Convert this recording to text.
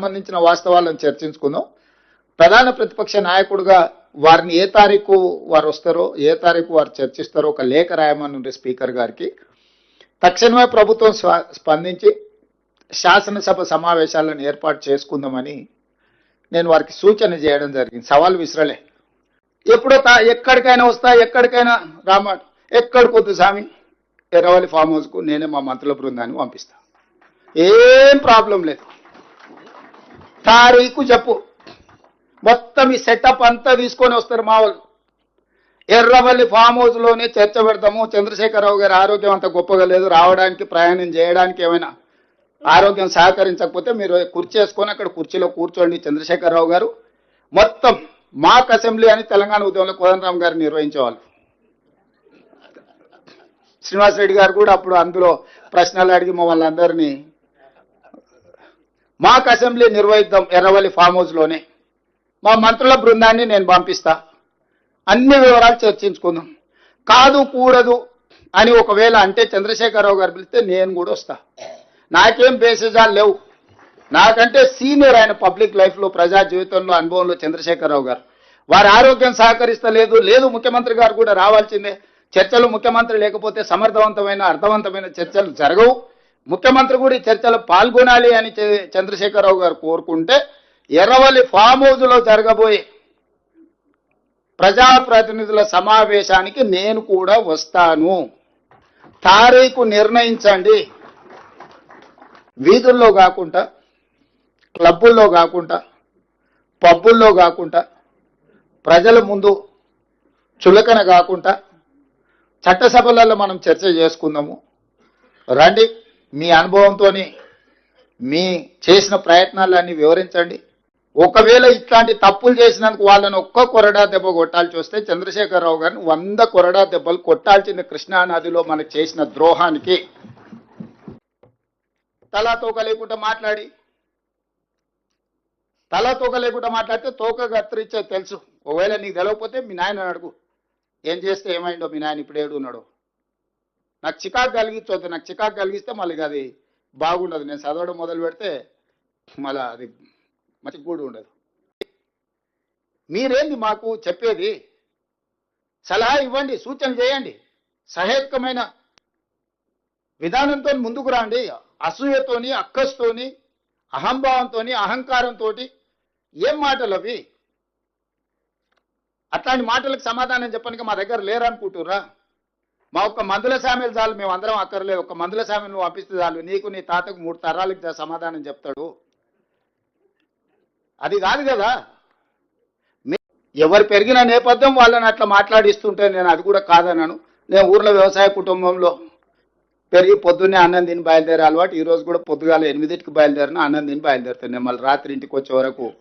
సంబంధించిన వాస్తవాలను చర్చించుకుందాం. ప్రధాన ప్రతిపక్ష నాయకుడుగా వారిని ఏ తారీఖు వారు వస్తారో ఏ తారీఖు వారు చర్చిస్తారో ఒక లేఖ రాయమని స్పీకర్ గారికి. తక్షణమే ప్రభుత్వం స్పందించి శాసనసభ సమావేశాలను ఏర్పాటు చేసుకుందామని నేను వారికి సూచన చేయడం జరిగింది. సవాల్ విసిరలే. ఎప్పుడో తా ఎక్కడికైనా వస్తా ఎక్కడికైనా రామాట ఎక్కడికొద్దు స్వామి ఎర్రవల్లి ఫామ్ హౌస్కు నేనే మా మంత్రుల బృందాన్ని పంపిస్తా. ఏం ప్రాబ్లం లేదు. తారీఖు చెప్పు. మొత్తం ఈ సెటప్ అంతా తీసుకొని వస్తారు మా వాళ్ళు ఎర్రవల్లి ఫామ్ హౌస్లోనే చర్చ పెడతాము. చంద్రశేఖరరావు గారి ఆరోగ్యం అంత గొప్పగా లేదు. రావడానికి ప్రయాణం చేయడానికి ఏమైనా ఆరోగ్యం సహకరించకపోతే మీరు కుర్చీ వేసుకొని అక్కడ కుర్చీలో కూర్చోండి చంద్రశేఖరరావు గారు. మొత్తం మాక్ అసెంబ్లీ అని తెలంగాణ ఉద్యమంలో కోదండరామ్ గారు నిర్వహించేవాళ్ళు. శ్రీనివాస్ రెడ్డి గారు కూడా అప్పుడు అందులో ప్రశ్నలు అడిగి మమ్మల్ని అందరినీ మాకు అసెంబ్లీ నిర్వహిద్దాం ఎర్రవల్లి ఫామ్ హౌస్లోనే మా మంత్రుల బృందాన్ని నేను పంపిస్తా. అన్ని వివరాలు చర్చించుకుందాం. కాదు కూడదు అని ఒకవేళ అంటే చంద్రశేఖరరావు గారు పిలిస్తే నేను కూడా వస్తా. నాకేం బేసిజాలు లేవు. నాకంటే సీనియర్ ఆయన పబ్లిక్ లైఫ్లో ప్రజా జీవితంలో అనుభవంలో చంద్రశేఖరరావు గారు. వారి ఆరోగ్యం సహకరిస్తలేదు. లేదు ముఖ్యమంత్రి గారు కూడా రావాల్సిందే. చర్చలు ముఖ్యమంత్రి లేకపోతే సమర్థవంతమైన అర్థవంతమైన చర్చలు జరగవు. ముఖ్యమంత్రి కూడా ఈ చర్చలో పాల్గొనాలి అని చంద్రశేఖరరావు గారు కోరుకుంటే ఎర్రవల్లి ఫామ్ హౌజ్లో జరగబోయే ప్రజాప్రతినిధుల సమావేశానికి నేను కూడా వస్తాను. తారీఖు నిర్ణయించండి. వీధుల్లో కాకుండా క్లబ్బుల్లో కాకుండా పబ్బుల్లో కాకుండా ప్రజల ముందు చులకన కాకుండా చట్టసభలలో మనం చర్చ చేసుకుందాము. రండి. మీ అనుభవంతో మీ చేసిన ప్రయత్నాలన్నీ వివరించండి. ఒకవేళ ఇట్లాంటి తప్పులు చేసినందుకు వాళ్ళని ఒక్క కొరడా దెబ్బ కొట్టాల్సి వస్తే చంద్రశేఖరరావు గారిని వంద కొరడా దెబ్బలు కొట్టాల్సింది కృష్ణా నదిలో మనకు చేసిన ద్రోహానికి. తలా తోక లేకుండా మాట్లాడి. తల తోక లేకుండా మాట్లాడితే తోక కత్తిరించే తెలుసు. ఒకవేళ నీకు తెలవకపోతే మీ నాయన అడుగు. ఏం చేస్తే ఏమైందో మీ నాయన ఇప్పుడు ఏడున్నాడో నాకు చికాకు కలిగించవద్దు నాకు చికాకు కలిగిస్తే మళ్ళీ అది బాగుండదు. నేను చదవడం మొదలు పెడితే మళ్ళీ అది మంచి కూడా ఉండదు. మీరేంది మాకు చెప్పేది? సలహా ఇవ్వండి సూచన చేయండి. సహేతుకమైన విధానంతో ముందుకు రండి. అసూయతోని అక్కస్తోని అహంభావంతోని అహంకారంతో ఏం మాటలు అవి? అట్లాంటి మాటలకు సమాధానం చెప్పడానికి మా దగ్గర లేరనుకుంటురా మా ఒక్క మందుల సామెలు చాలు మేము అందరం అక్కర్లేదు ఒక మందుల స్వామిని నువ్వు పంపిస్తే చాలు. నీకు నీ తాతకు మూడు తరాలకు సమాధానం చెప్తాడు. అది కాదు కదా. ఎవరు పెరిగిన నేపథ్యం వాళ్ళని అట్లా మాట్లాడిస్తుంటే నేను అది కూడా కాదన్నాను. నేను ఊర్లో వ్యవసాయ కుటుంబంలో పెరిగి పొద్దున్నే అన్నం తిని బయలుదేరే అలవాటు. ఈ రోజు కూడా పొద్దుగాల ఎనిమిదింటికి బయలుదేరిన అన్నం తిని బయలుదేరుతాను. నేను మళ్ళీ రాత్రి ఇంటికి వచ్చే వరకు